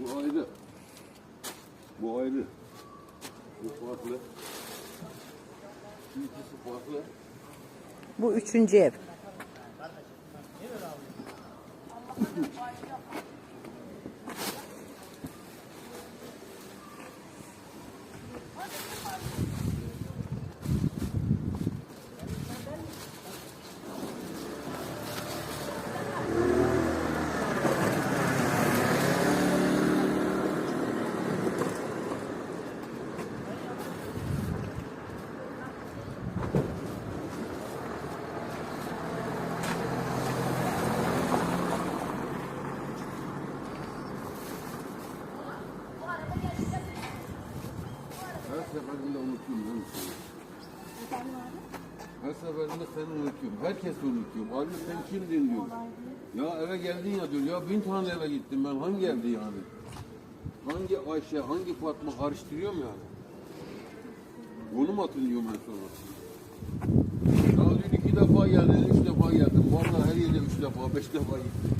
Bu ayrı. Bu ayrı. Bu farklı. İkisi farklı. Bu üçüncü ev. Her seferinde unutuyorum ben seni. Her seferinde seni unutuyorum. Herkesi unutuyorum. Abi sen kimdin diyor. Ya eve geldin ya diyor. Ya bin tane eve gittim ben. Hangi evde yani? Hangi Ayşe, hangi Fatma karıştırıyorum yani. Onu mu hatırlıyorum ben sonra? Ya dün iki defa geldin, üç defa geldim. Vallahi her yere üç defa, beş defa gittim.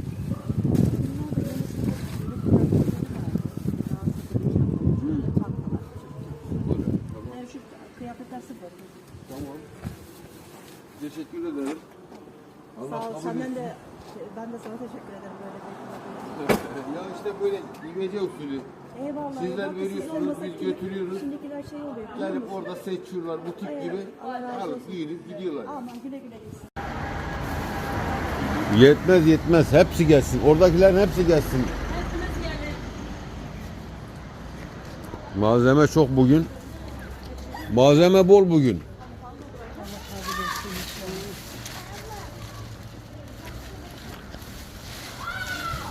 Böyle, tamam. Şu kıyafetler sıfır. Tamam. Teşekkür ederim. Allah Sağ ol. kabul Senden etsin. de ben de sana teşekkür ederim böyle bir ya işte böyle imece usulü. Eyvallah. Sizler eyvallah. Siz veriyorsunuz, olmasak biz şimdi- götürüyoruz. Şimdikiler şey oluyor. biliyor Gelip musun? orada seçiyorlar bu tip Evet, gibi. Allah razı Alıp giyinip gidiyorlar. Aman güle güle gitsin. Yetmez yetmez. Hepsi gelsin. Oradakilerin hepsi gelsin. Malzeme çok bugün. Malzeme bol bugün.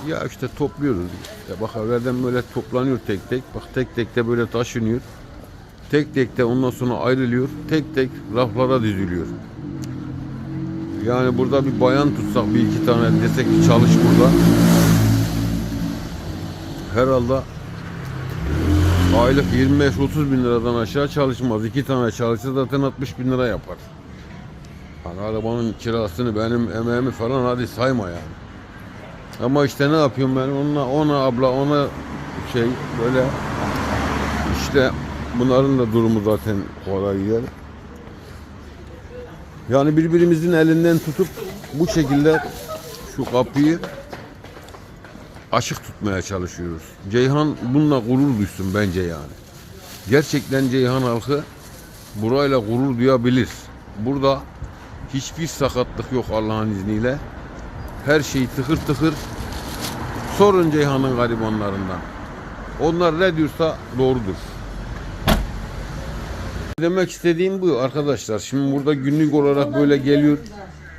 Ya işte topluyoruz. Ya bak evvelden böyle toplanıyor tek tek. Bak tek tek de böyle taşınıyor. Tek tek de ondan sonra ayrılıyor. Tek tek raflara diziliyor. Yani burada bir bayan tutsak bir iki tane desek ki çalış burada. Herhalde aylık 25-30 bin liradan aşağı çalışmaz. İki tane çalışsa zaten 60 bin lira yapar. Hani arabanın kirasını benim emeğimi falan hadi sayma yani. Ama işte ne yapıyorum ben ona, ona abla ona şey böyle işte bunların da durumu zaten kolay değil. Yani birbirimizin elinden tutup bu şekilde şu kapıyı açık tutmaya çalışıyoruz. Ceyhan bununla gurur duysun bence yani. Gerçekten Ceyhan halkı burayla gurur duyabilir. Burada hiçbir sakatlık yok Allah'ın izniyle. Her şey tıkır tıkır. Sorun Ceyhan'ın garibanlarından. Onlar ne diyorsa doğrudur. Demek istediğim bu arkadaşlar. Şimdi burada günlük olarak böyle geliyor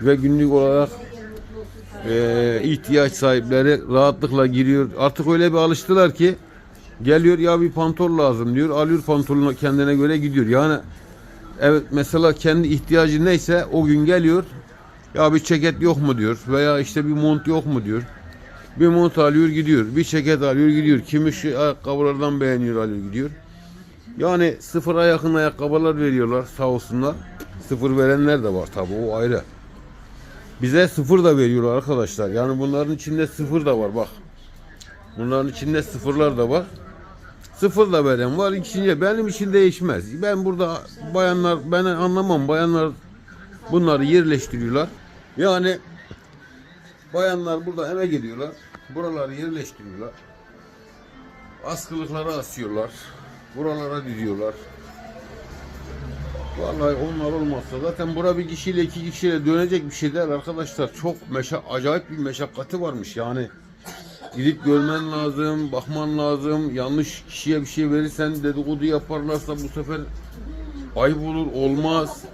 ve günlük olarak e, ihtiyaç sahipleri rahatlıkla giriyor. Artık öyle bir alıştılar ki geliyor ya bir pantol lazım diyor. Alıyor pantolonu kendine göre gidiyor. Yani evet mesela kendi ihtiyacı neyse o gün geliyor. Ya bir ceket yok mu diyor veya işte bir mont yok mu diyor. Bir mont alıyor gidiyor. Bir ceket alıyor gidiyor. Kimi şu ayakkabılardan beğeniyor alıyor gidiyor. Yani sıfıra yakın ayakkabılar veriyorlar sağ olsunlar. Sıfır verenler de var tabi o ayrı. Bize sıfır da veriyorlar arkadaşlar. Yani bunların içinde sıfır da var bak. Bunların içinde sıfırlar da var. Sıfır da veren var. İkinci benim için değişmez. Ben burada bayanlar ben anlamam. Bayanlar bunları yerleştiriyorlar. Yani bayanlar burada eve geliyorlar. Buraları yerleştiriyorlar. Askılıkları asıyorlar. Buralara diziyorlar. Vallahi onlar olmazsa zaten bura bir kişiyle iki kişiyle dönecek bir şey değil arkadaşlar. Çok meşa acayip bir meşakkatı varmış yani. Gidip görmen lazım, bakman lazım. Yanlış kişiye bir şey verirsen dedikodu yaparlarsa bu sefer ayıp olur, olmaz.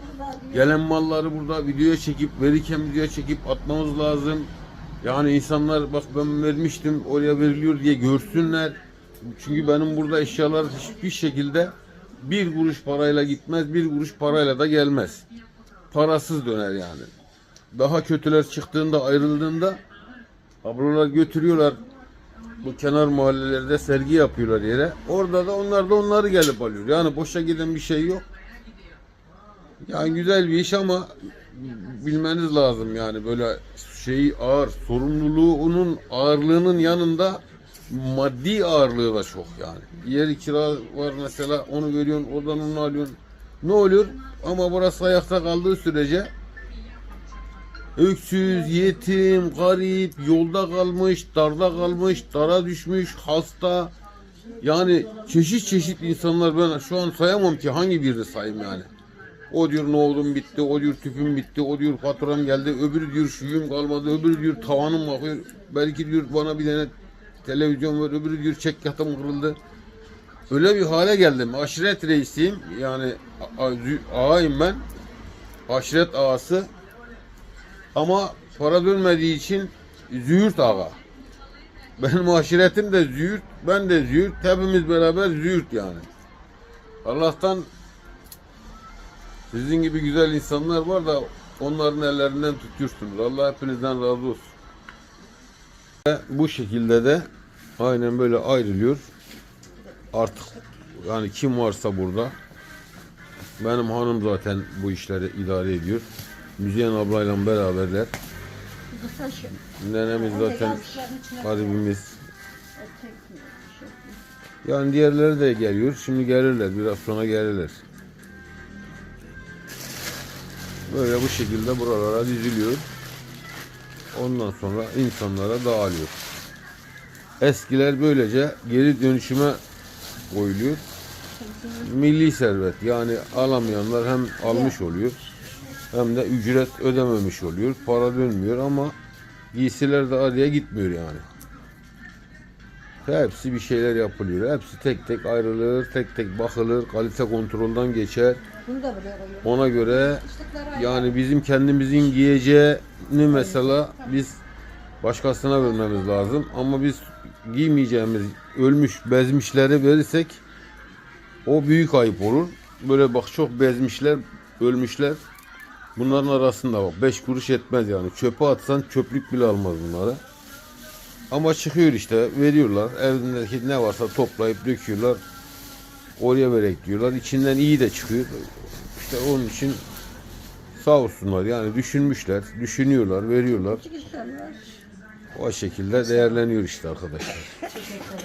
Gelen malları burada videoya çekip, verirken videoya çekip atmamız lazım. Yani insanlar bak ben vermiştim oraya veriliyor diye görsünler. Çünkü benim burada eşyalar hiçbir şekilde bir kuruş parayla gitmez, bir kuruş parayla da gelmez. Parasız döner yani. Daha kötüler çıktığında, ayrıldığında ablalar götürüyorlar. Bu kenar mahallelerde sergi yapıyorlar yere. Orada da onlar da onları gelip alıyor. Yani boşa giden bir şey yok. Yani güzel bir iş ama bilmeniz lazım yani böyle şeyi ağır sorumluluğunun ağırlığının yanında maddi ağırlığı da çok yani. Yeri kira var mesela onu veriyorsun oradan onu alıyorsun. Ne oluyor? Ama burası ayakta kaldığı sürece öksüz, yetim, garip, yolda kalmış, darda kalmış, dara düşmüş, hasta. Yani çeşit çeşit insanlar ben şu an sayamam ki hangi birini sayayım yani. O diyor nohudum bitti, o diyor tüpüm bitti, o diyor faturam geldi, öbürü diyor şuyum kalmadı, öbürü diyor tavanım bakıyor. Belki diyor bana bir tane televizyon ver, öbürü diyor çek yatım kırıldı. Öyle bir hale geldim. Aşiret reisiyim. Yani ağayım ben. Aşiret ağası. Ama para dönmediği için züğürt ağa. Benim aşiretim de züğürt, ben de züğürt. Hepimiz beraber züğürt yani. Allah'tan sizin gibi güzel insanlar var da onların ellerinden tutuyorsunuz. Allah hepinizden razı olsun. Ve bu şekilde de aynen böyle ayrılıyor. Artık yani kim varsa burada benim hanım zaten bu işleri idare ediyor. Müzeyyen ablayla beraberler. Nenemiz zaten garibimiz. Yani diğerleri de geliyor. Şimdi gelirler. Biraz sonra gelirler. Böyle bu şekilde buralara diziliyor. Ondan sonra insanlara dağılıyor. Eskiler böylece geri dönüşüme koyuluyor. Milli servet yani alamayanlar hem almış oluyor hem de ücret ödememiş oluyor. Para dönmüyor ama giysiler de araya gitmiyor yani. Hepsi bir şeyler yapılıyor. Hepsi tek tek ayrılır, tek tek bakılır, kalite kontrolden geçer. Bunu da buraya koyuyorum. Ona göre yani bizim kendimizin giyeceğini mesela biz başkasına vermemiz lazım. Ama biz giymeyeceğimiz ölmüş bezmişleri verirsek o büyük ayıp olur. Böyle bak çok bezmişler, ölmüşler. Bunların arasında bak 5 kuruş etmez yani. Çöpe atsan çöplük bile almaz bunları. Ama çıkıyor işte veriyorlar. Evindeki ne varsa toplayıp döküyorlar. Oraya verek diyorlar. İçinden iyi de çıkıyor. İşte onun için sağ olsunlar yani düşünmüşler, düşünüyorlar, veriyorlar. O şekilde değerleniyor işte arkadaşlar.